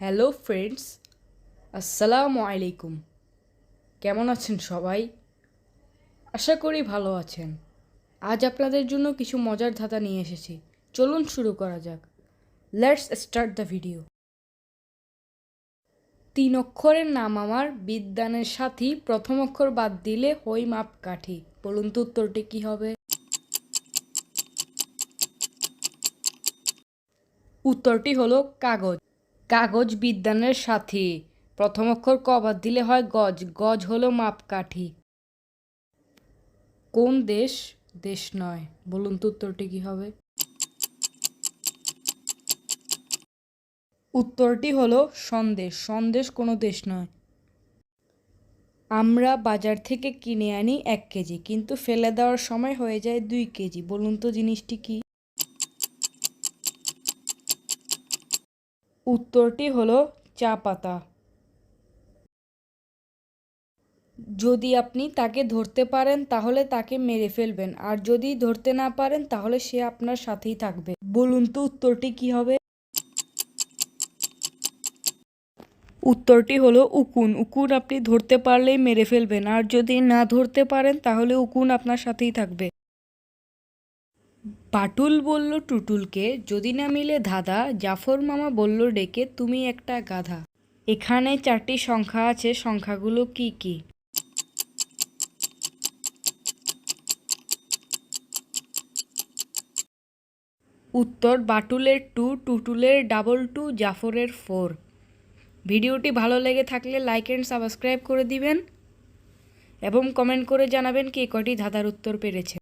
Hello friends, আসসালামু আলাইকুম। কেমন আছেন সবাই? আশা করি ভালো আছেন। আজ আপনাদের জন্য কিছু মজার ধাঁধা নিয়ে এসেছি। চলুন শুরু করা যাক। লেটস স্টার্ট দ্য ভিডিও তিন অক্ষরের নাম আমার, বিদ্যানের সাথী, প্রথম অক্ষর বাদ দিলে হই মাপ কাঠি। বলুন তো উত্তরটি কী হবে? উত্তরটি হলো কাগজ। কাগজ বিদ্যানের সাথী। প্রথম অক্ষর ক বাদ দিলে হয় গজ। গজ হলো মাপকাঠি। কোন দেশ? দেশ নয়। বলুন তো উত্তরটি কি হবে? উত্তরটি হলো সন্দেশ। সন্দেশ কোনো দেশ নয়। আমরা বাজার থেকে কিনে আনি এক কেজি, কিন্তু ফেলে দেওয়ার সময় হয়ে যায় দুই কেজি। বলুন তো জিনিসটি কি? উত্তরটি হলো চা পাতা। যদি আপনি তাকে ধরতে পারেন, তাহলে তাকে মেরে ফেলবেন। আর যদি ধরতে না পারেন, তাহলে সে আপনার সাথেই থাকবে। বলুন তো উত্তরটি কি হবে? উত্তরটি হলো উকুন। উকুন আপনি ধরতে পারলেই মেরে ফেলবেন। আর যদি না ধরতে পারেন, তাহলে উকুন আপনার সাথেই থাকবে। বাটুল বলল, টুটুলকে, যদি না মিলে ধাঁধা, জাফর মামা বলল ডেকে, তুমি একটা গাধা। এখানে চারটি সংখ্যা আছে, সংখ্যাগুলো কি কি? উত্তর, বাটুলের টু, টুটুলের ডাবল টু, জাফরের ফোর। ভিডিওটি ভালো লেগে থাকলে লাইক অ্যান্ড সাবস্ক্রাইব করে দিবেন এবং কমেন্ট করে জানাবেন কে কটি ধাঁধার উত্তর পেরেছে।